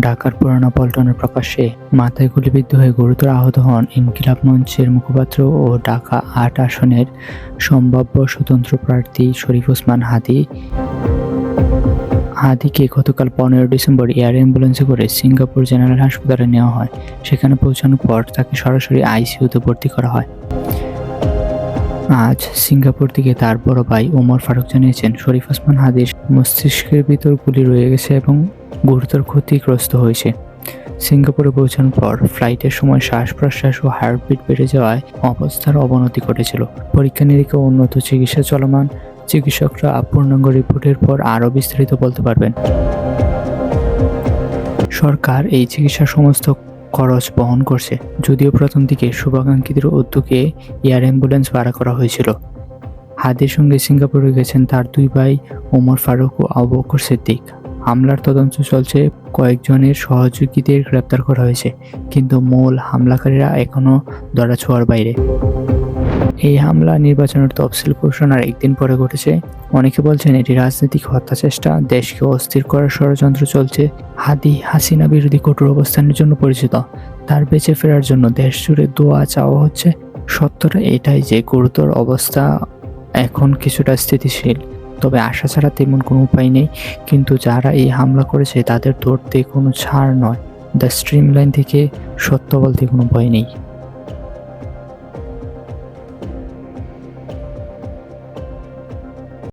ঢাকার পুরানো পল্টনের প্রকাশ্যে মাথায় গুলিবিদ্ধ হয়ে গুরুতর আহত হন ইনকিলাব মঞ্চের মুখপাত্র ও ঢাকা আট আসনের সম্ভাব্য স্বতন্ত্র প্রার্থী শরীফ ওসমান হাদি। হাদিকে গতকাল পনেরো ডিসেম্বর এয়ার অ্যাম্বুলেন্সে করে সিঙ্গাপুর জেনারেল হাসপাতালে নেওয়া হয়, সেখানে পৌঁছানোর পর তাকে সরাসরি আইসিইউতে ভর্তি করা হয়। আজ সিঙ্গাপুর থেকে তার বড় ভাই ওমর ফারুক জানিয়েছেন, শরীফ ওসমান হাদির মস্তিষ্কের ভিতর গুলি রয়ে গেছে এবং গুরুতর ক্ষতিগ্রস্ত হয়েছে। সিঙ্গাপুরে পৌঁছানোর পর ফ্লাইটের সময় শ্বাস প্রশ্বাস ও হার্টবিট বেড়ে যাওয়ায় অবস্থার অবনতি ঘটেছিল। পরীক্ষা নিরীক্ষা উন্নত চিকিৎসা চলমান। চিকিৎসকরা পূর্ণাঙ্গ রিপোর্টের পর আরও বিস্তারিত বলতে পারবেন। সরকার এই চিকিৎসার সমস্ত খরচ বহন করছে। যদিও প্রথম দিকে শুভাকাঙ্ক্ষীদের উদ্যোগে এয়ার অ্যাম্বুলেন্স ভাড়া করা হয়েছিল। হাদির সঙ্গে সিঙ্গাপুরে গেছেন তার দুই ভাই ওমর ফারুক ও আবু বকর সিদ্দিক। হামলার তদন্ত চলছে, কয়েকজনের সহযোগীদের গ্রেপ্তার করা হয়েছে, কিন্তু মূল হামলাকারীরা এখনও ধরাছোঁয়ার বাইরে। এই হামলা নির্বাচনের তফসিল ঘোষণার একদিন পরে ঘটেছে। অনেকে বলছেন এটি রাজনৈতিক হত্যা চেষ্টা দেশকে অস্থির করার ষড়যন্ত্র চলছে। হাদি হাসিনা বিরোধী কঠোর অবস্থানের জন্য পরিচিত। তার বেঁচে ফেরার জন্য দেশ জুড়ে দোয়া চাওয়া হচ্ছে। সত্যটা এটাই যে গুরুতর অবস্থা এখন কিছুটা স্থিতিশীল, তবে আশা ছাড়া তেমন কোনো উপায় নেই। কিন্তু যারা এই হামলা করেছে, তাদের ধরতে কোনো ছাড় নয়। দ্য স্ট্রিম লাইন থেকে সত্য বলতে কোনো ভয় নেই।